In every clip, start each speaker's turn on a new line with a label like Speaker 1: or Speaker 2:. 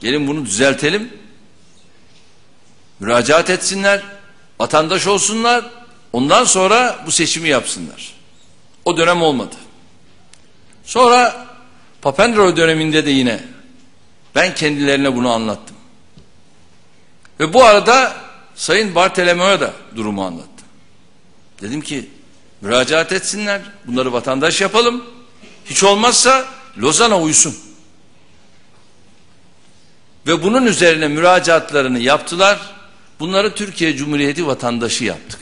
Speaker 1: Gelin bunu düzeltelim. Müracaat etsinler. Vatandaş olsunlar. Ondan sonra bu seçimi yapsınlar. O dönem olmadı. Sonra Papandreou döneminde de yine ben kendilerine bunu anlattım. Ve bu arada Sayın Bartolomeo'ya da durumu anlattım. Dedim ki müracaat etsinler. Bunları vatandaş yapalım. Hiç olmazsa Lozan'a uysun. Ve bunun üzerine müracaatlarını yaptılar. Bunları Türkiye Cumhuriyeti vatandaşı yaptık.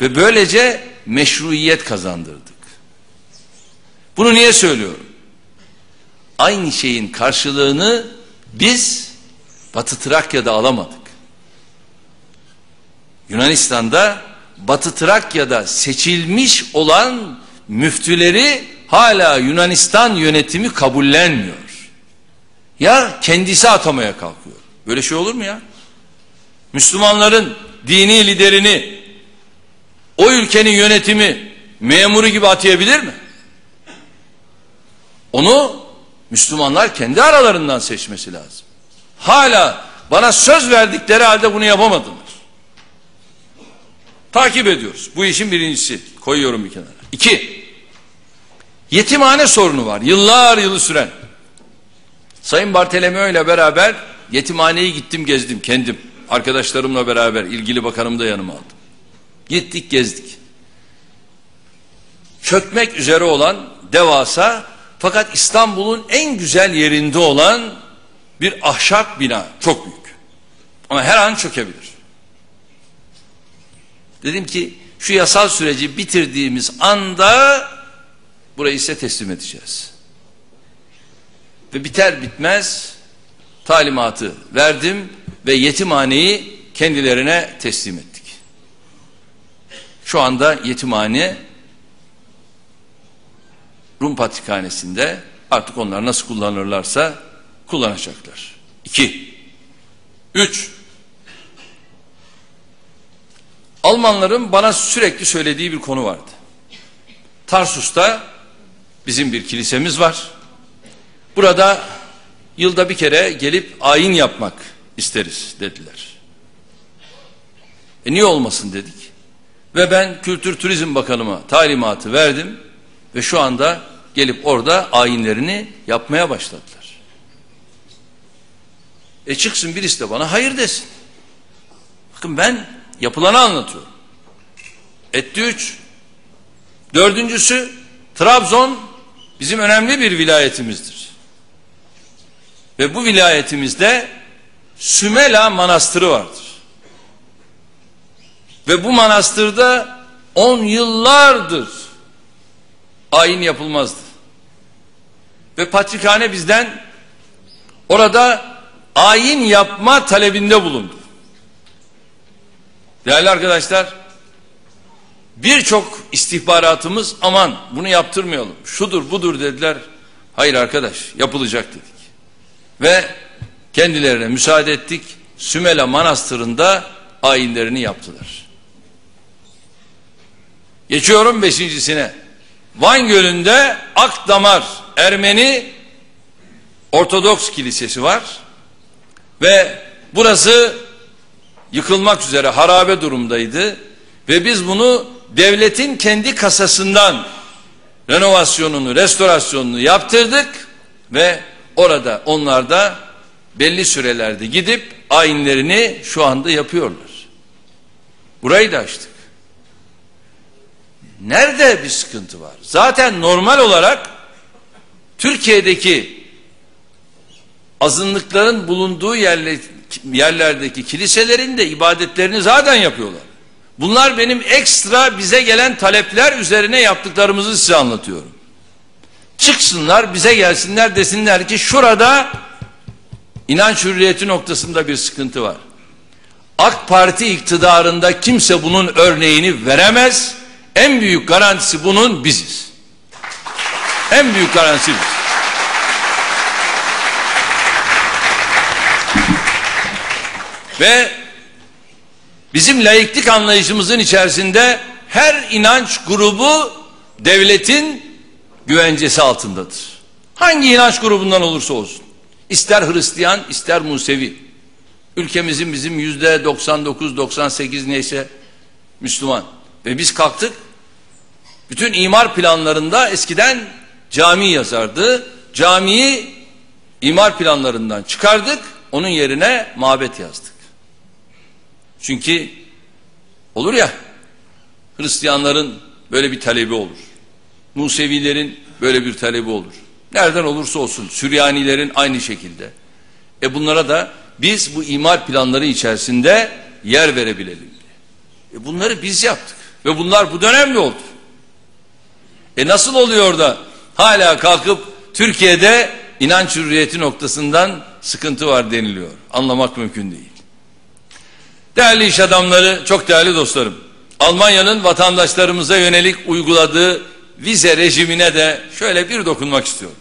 Speaker 1: Ve böylece meşruiyet kazandırdık. Bunu niye söylüyorum? Aynı şeyin karşılığını biz Batı Trakya'da alamadık. Yunanistan'da Batı Trakya'da seçilmiş olan müftüleri hala Yunanistan yönetimi kabullenmiyor. Ya kendisi atamaya kalkıyor. Böyle şey olur mu ya? Müslümanların dini liderini o ülkenin yönetimi memuru gibi atayabilir mi? Onu Müslümanlar kendi aralarından seçmesi lazım. Hala bana söz verdikleri halde bunu yapamadılar. Takip ediyoruz. Bu işin birincisi. Koyuyorum bir kenara. İki. Yetimhane sorunu var. Yıllar yılı süren. Sayın Bartolomeo ile beraber yetimhaneyi gittim gezdim kendim. Arkadaşlarımla beraber ilgili bakanımı da yanıma aldım. Gittik gezdik. Çökmek üzere olan devasa fakat İstanbul'un en güzel yerinde olan bir ahşap bina. Çok büyük. Ama her an çökebilir. Dedim ki şu yasal süreci bitirdiğimiz anda burayı size teslim edeceğiz. Ve biter bitmez talimatı verdim ve yetimhaneyi kendilerine teslim ettik. Şu anda yetimhane Rum Patrikhanesi'nde artık onlar nasıl kullanırlarsa kullanacaklar. İki. Üç. Almanların bana sürekli söylediği bir konu vardı. Tarsus'ta bizim bir kilisemiz var. Burada yılda bir kere gelip ayin yapmak isteriz dediler. E niye olmasın dedik. Ve ben Kültür Turizm Bakanıma talimatı verdim ve şu anda gelip orada ayinlerini yapmaya başladılar. E çıksın birisi de bana hayır desin. Bakın ben yapılanı anlatıyorum. Etti üç. Dördüncüsü Trabzon bizim önemli bir vilayetimizdir. Ve bu vilayetimizde Sümela Manastırı vardır. Ve bu manastırda on yıllardır ayin yapılmazdı. Ve patrikhane bizden orada ayin yapma talebinde bulundu. Değerli arkadaşlar, birçok istihbaratımız aman bunu yaptırmayalım, şudur budur dediler. Hayır arkadaş, yapılacak dedik. Ve kendilerine müsaade ettik. Sümela Manastırı'nda ayinlerini yaptılar. Geçiyorum beşincisine. Van Gölü'nde Akdamar Ermeni Ortodoks Kilisesi var. Ve burası yıkılmak üzere harabe durumdaydı. Ve biz bunu devletin kendi kasasından renovasyonunu, restorasyonunu yaptırdık ve orada onlar da belli sürelerde gidip ayinlerini şu anda yapıyorlar. Burayı da açtık. Nerede bir sıkıntı var? Zaten normal olarak Türkiye'deki azınlıkların bulunduğu yerler, yerlerdeki kiliselerin de ibadetlerini zaten yapıyorlar. Bunlar benim ekstra bize gelen talepler üzerine yaptıklarımızı size anlatıyorum. Çıksınlar bize gelsinler desinler ki şurada inanç hürriyeti noktasında bir sıkıntı var. AK Parti iktidarında kimse bunun örneğini veremez. En büyük garantisi bunun biziz. En büyük garantisi biz. Ve bizim laiklik anlayışımızın içerisinde her inanç grubu devletin güvencesi altındadır. Hangi inanç grubundan olursa olsun. İster Hristiyan ister Musevi. Ülkemizin bizim yüzde 99-98 neyse Müslüman. Ve biz kalktık. Bütün imar planlarında eskiden cami yazardı. Camiyi imar planlarından çıkardık. Onun yerine mabet yazdık. Çünkü olur ya Hristiyanların böyle bir talebi olur. Musevilerin böyle bir talebi olur. Nereden olursa olsun Süryanilerin aynı şekilde. E bunlara da biz bu imar planları içerisinde yer verebilelim diye. E bunları biz yaptık ve bunlar bu dönemde oldu. E nasıl oluyor da hala kalkıp Türkiye'de inanç hürriyeti noktasından sıkıntı var deniliyor. Anlamak mümkün değil. Değerli iş adamları, çok değerli dostlarım. Almanya'nın vatandaşlarımıza yönelik uyguladığı vize rejimine de şöyle bir dokunmak istiyorum.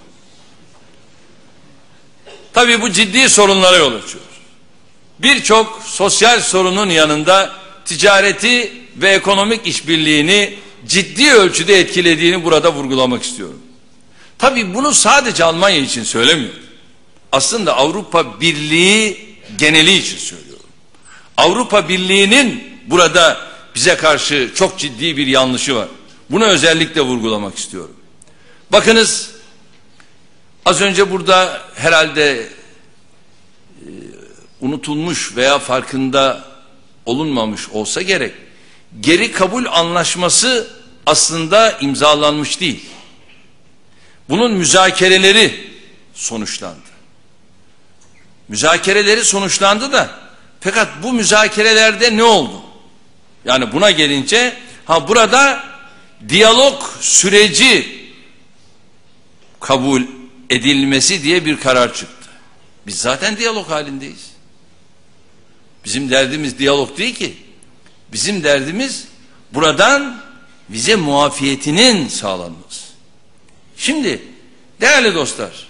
Speaker 1: Tabii bu ciddi sorunlara yol açıyor. Birçok sosyal sorunun yanında ticareti ve ekonomik işbirliğini ciddi ölçüde etkilediğini burada vurgulamak istiyorum. Tabii bunu sadece Almanya için söylemiyorum. Aslında Avrupa Birliği geneli için söylüyorum. Avrupa Birliği'nin burada bize karşı çok ciddi bir yanlışı var. Bunu özellikle vurgulamak istiyorum. Bakınız az önce burada herhalde e, unutulmuş veya farkında olunmamış olsa gerek. Geri kabul anlaşması aslında imzalanmış değil. Bunun müzakereleri sonuçlandı. Müzakereleri sonuçlandı da fakat bu müzakerelerde ne oldu? Yani buna gelince ha burada diyalog süreci kabul edilmesi diye bir karar çıktı. Biz zaten diyalog halindeyiz. Bizim derdimiz diyalog değil ki. Bizim derdimiz buradan vize muafiyetinin sağlanması. Şimdi değerli dostlar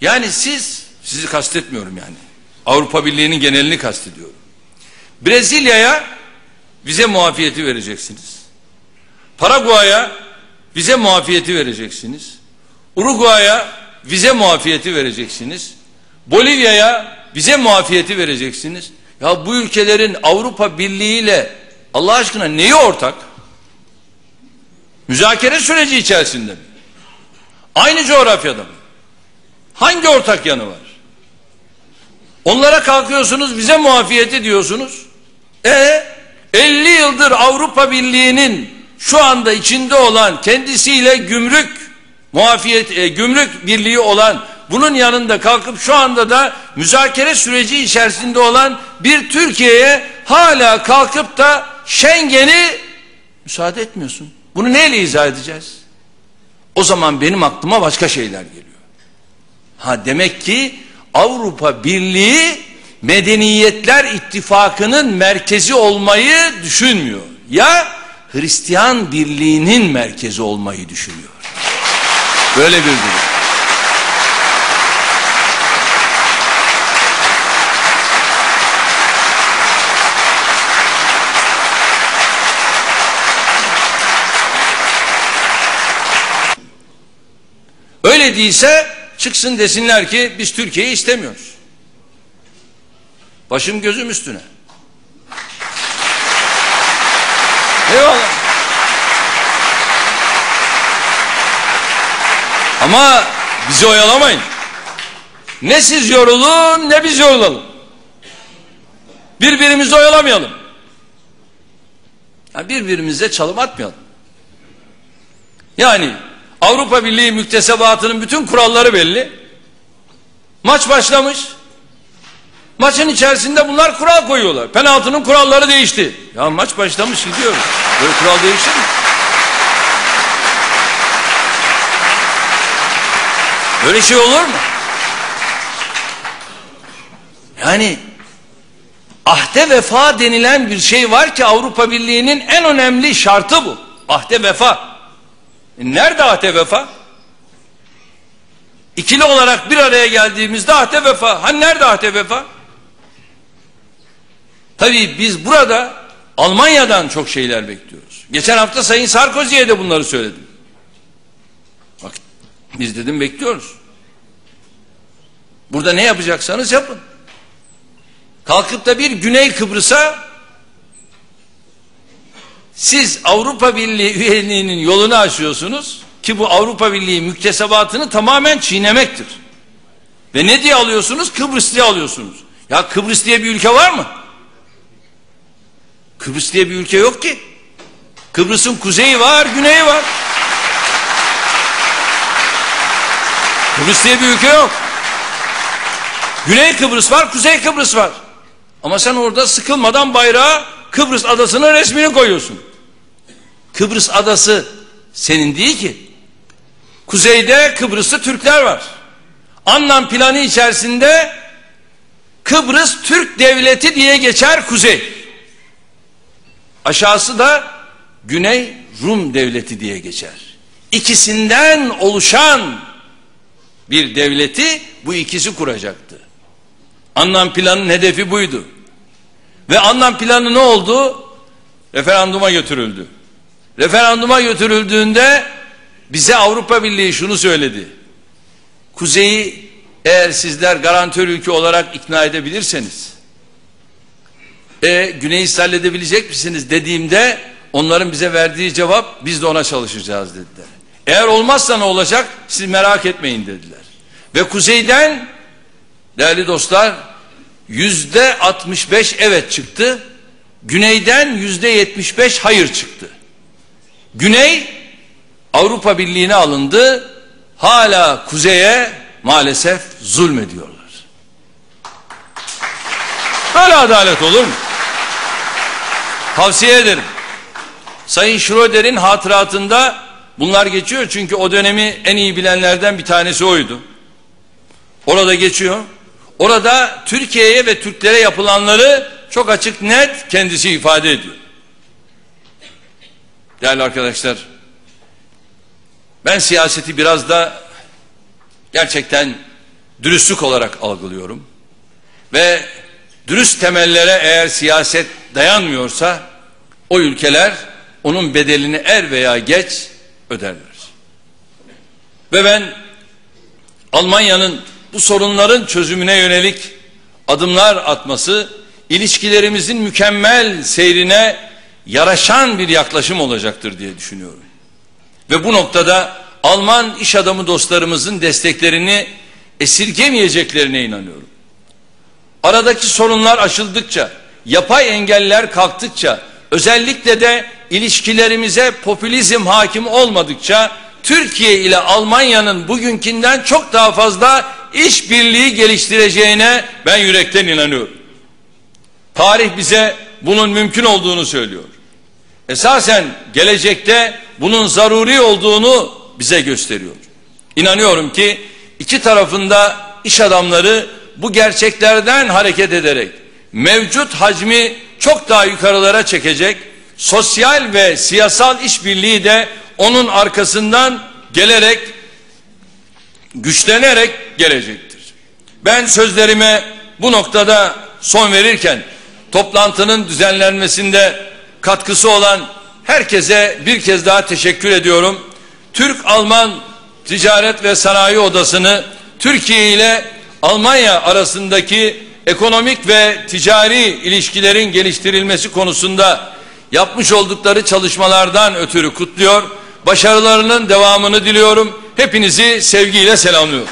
Speaker 1: yani siz sizi kastetmiyorum yani. Avrupa Birliği'nin genelini kastediyorum. Brezilya'ya vize muafiyeti vereceksiniz. Paraguay'a vize muafiyeti vereceksiniz. Uruguay'a vize muafiyeti vereceksiniz. Bolivya'ya vize muafiyeti vereceksiniz. Ya bu ülkelerin Avrupa Birliği ile Allah aşkına neyi ortak? Müzakere süreci içerisinde mi? Aynı coğrafyada mı? Hangi ortak yanı var? Onlara kalkıyorsunuz vize muafiyeti diyorsunuz. E 50 yıldır Avrupa Birliği'nin şu anda içinde olan kendisiyle gümrük muafiyet e, gümrük birliği olan bunun yanında kalkıp şu anda da müzakere süreci içerisinde olan bir Türkiye'ye hala kalkıp da Schengen'i müsaade etmiyorsun. Bunu neyle izah edeceğiz? O zaman benim aklıma başka şeyler geliyor. Ha demek ki Avrupa Birliği Medeniyetler İttifakı'nın merkezi olmayı düşünmüyor. Ya Hristiyan Birliği'nin merkezi olmayı düşünüyor. Böyle bir durum. Öyle değilse çıksın desinler ki biz Türkiye'yi istemiyoruz. Başım gözüm üstüne. Eyvallah. Ama bizi oyalamayın. Ne siz yorulun ne biz yorulalım. Birbirimizi oyalamayalım. Yani birbirimize çalım atmayalım. Yani Avrupa Birliği müktesebatının bütün kuralları belli. Maç başlamış. Maçın içerisinde bunlar kural koyuyorlar. Penaltının kuralları değişti. Ya maç başlamış gidiyoruz. Böyle kural değişir mi? Böyle şey olur mu? Yani ahde vefa denilen bir şey var ki Avrupa Birliği'nin en önemli şartı bu. Ahde vefa. E nerede ahde vefa? İkili olarak bir araya geldiğimizde ahde vefa. Hani nerede ahde vefa? Tabii biz burada Almanya'dan çok şeyler bekliyoruz. Geçen hafta Sayın Sarkozy'ye de bunları söyledim. Bak biz dedim bekliyoruz. Burada ne yapacaksanız yapın. Kalkıp da bir Güney Kıbrıs'a siz Avrupa Birliği üyeliğinin yolunu açıyorsunuz ki bu Avrupa Birliği müktesebatını tamamen çiğnemektir. Ve ne diye alıyorsunuz? Kıbrıs diye alıyorsunuz. Ya Kıbrıs diye bir ülke var mı? Kıbrıs diye bir ülke yok ki. Kıbrıs'ın kuzeyi var, güneyi var. Kıbrıs diye bir ülke yok. Güney Kıbrıs var, Kuzey Kıbrıs var. Ama sen orada sıkılmadan bayrağa Kıbrıs adasının resmini koyuyorsun. Kıbrıs adası senin değil ki. Kuzeyde Kıbrıs'ta Türkler var. Anlam planı içerisinde Kıbrıs Türk Devleti diye geçer kuzey. Aşağısı da Güney Rum Devleti diye geçer. İkisinden oluşan bir devleti bu ikisi kuracaktı. Anlam planının hedefi buydu. Ve anlam planı ne oldu? Referanduma götürüldü. Referanduma götürüldüğünde bize Avrupa Birliği şunu söyledi. Kuzeyi eğer sizler garantör ülke olarak ikna edebilirseniz e, Güney'i halledebilecek misiniz dediğimde onların bize verdiği cevap biz de ona çalışacağız dediler. Eğer olmazsa ne olacak siz merak etmeyin dediler. Ve kuzeyden değerli dostlar yüzde 65 evet çıktı. Güneyden yüzde 75 hayır çıktı. Güney Avrupa Birliği'ne alındı. Hala kuzeye maalesef zulmediyorlar. Böyle adalet olur mu? Tavsiye ederim. Sayın Schroeder'in hatıratında bunlar geçiyor çünkü o dönemi en iyi bilenlerden bir tanesi oydu. Orada geçiyor. Orada Türkiye'ye ve Türklere yapılanları çok açık net kendisi ifade ediyor. Değerli arkadaşlar, ben siyaseti biraz da gerçekten dürüstlük olarak algılıyorum. Ve dürüst temellere eğer siyaset dayanmıyorsa o ülkeler onun bedelini er veya geç öderler. Ve ben Almanya'nın bu sorunların çözümüne yönelik adımlar atması ilişkilerimizin mükemmel seyrine yaraşan bir yaklaşım olacaktır diye düşünüyorum. Ve bu noktada Alman iş adamı dostlarımızın desteklerini esirgemeyeceklerine inanıyorum. Aradaki sorunlar aşıldıkça, yapay engeller kalktıkça, özellikle de ilişkilerimize popülizm hakim olmadıkça Türkiye ile Almanya'nın bugünkünden çok daha fazla işbirliği geliştireceğine ben yürekten inanıyorum. Tarih bize bunun mümkün olduğunu söylüyor. Esasen gelecekte bunun zaruri olduğunu bize gösteriyor. İnanıyorum ki iki tarafında iş adamları bu gerçeklerden hareket ederek mevcut hacmi çok daha yukarılara çekecek, sosyal ve siyasal işbirliği de onun arkasından gelerek güçlenerek gelecektir. Ben sözlerime bu noktada son verirken toplantının düzenlenmesinde katkısı olan herkese bir kez daha teşekkür ediyorum. Türk-Alman Ticaret ve Sanayi Odası'nı Türkiye ile Almanya arasındaki ekonomik ve ticari ilişkilerin geliştirilmesi konusunda yapmış oldukları çalışmalardan ötürü kutluyor. Başarılarının devamını diliyorum. Hepinizi sevgiyle selamlıyorum.